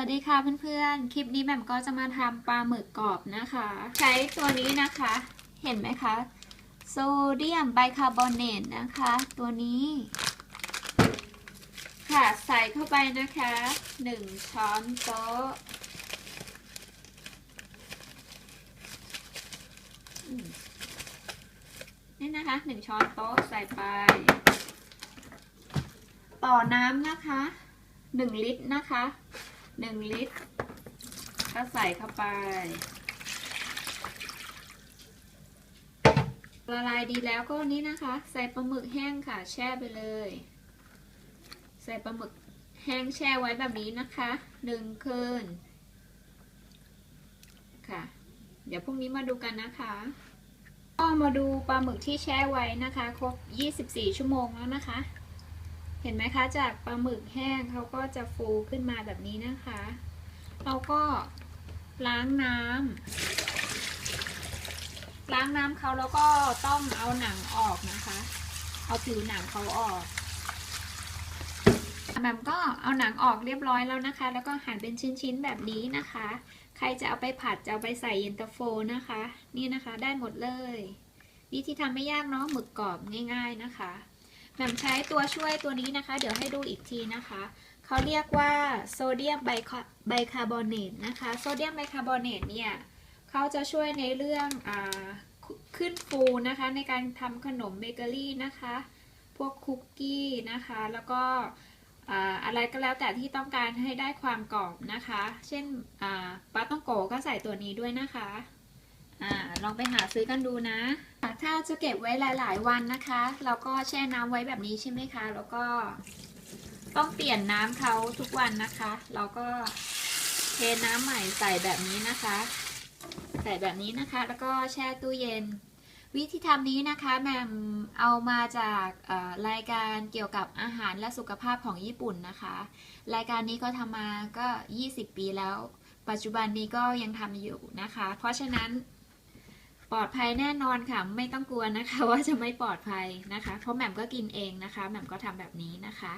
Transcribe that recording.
วัสดีค่ะเพื่อนๆ คลิปนี้แหม่มก็จะมาทำปลาหมึกกรอบนะคะ ใช้ตัวนี้นะคะ เห็นไหมคะ โซเดียมไบคาร์บอเนตนะคะ ตัวนี้ ค่ะใส่เข้าไปนะคะ 1 ช้อนโต๊ะนี่นะคะ 1 ช้อนโต๊ะใส่ไป ต่อน้ำนะคะหนึ่งลิตรนะคะ หนึ่งลิตร ก็ใส่เข้าไป ละลายดีแล้วก็นี้นะคะ ใส่ปลาหมึกแห้งค่ะ แช่ไปเลย ใส่ปลาหมึกแห้งแช่ไว้แบบนี้นะคะหนึ่งคืน ค่ะ เดี๋ยวพรุ่งนี้มาดูกันนะคะก็มาดูปลาหมึกที่แช่ไว้นะคะ ครบ 24 ชั่วโมงแล้วนะคะ เห็นไหมคะจากปลาหมึกแห้งเขาก็จะฟูขึ้นมาแบบนี้นะคะ เราก็ล้างน้ำล้างน้ำเขาแล้วก็ต้องเอาหนังออกนะคะ เอาผิวหนังเขาออกแหม่มก็เอาหนังออกเรียบร้อยแล้วนะคะ แล้วก็หั่นเป็นชิ้นๆแบบนี้นะคะ ใครจะเอาไปผัดจะเอาไปใส่เย็นตาโฟนะคะ นี่นะคะได้หมดเลย วิธีทำไม่ยากเนาะหมึกกรอบง่าย ๆนะคะ แหม่มใช้ตัวช่วยตัวนี้นะคะ เดี๋ยวให้ดูอีกทีนะคะ เขาเรียกว่าโซเดียมไบคาร์บอเนตนะคะ โซเดียมไบคาร์บอเนตเนี่ยเขาจะช่วยในเรื่องอขึ้นฟูนะคะ ในการทำขนมเบเกอรี่นะคะ พวกคุกกี้นะคะ แล้วก็อ่าอะไรก็แล้วแต่ที่ต้องการให้ได้ความกรอบนะคะ เช่นปลาต้องโกก็ใส่ตัวนี้ด้วยนะคะ อ่าลองไปหาซื้อกันดูนะ ถ้าจะเก็บไว้หลาย ๆ วันนะคะ เราก็แช่น้ำไว้แบบนี้ใช่ไหมคะ แล้วก็ต้องเปลี่ยนน้ำเขาทุกวันนะคะ เราก็เทน้ำใหม่ใส่แบบนี้นะคะ ใส่แบบนี้นะคะ แล้วก็แช่ตู้เย็น วิธีทำนี้นะคะแมมเอามาจากรายการเกี่ยวกับอาหารและสุขภาพของญี่ปุ่นนะคะ รายการนี้ก็ทำมาก็ 20 ปีแล้ว ปัจจุบันนี้ก็ยังทำอยู่นะคะ เพราะฉะนั้น ปลอดภัยแน่นอนค่ะ ไม่ต้องกลัวนะคะ ว่าจะไม่ปลอดภัยนะคะ เพราะแหม่มก็กินเองนะคะแหม่มก็ทำแบบนี้นะคะ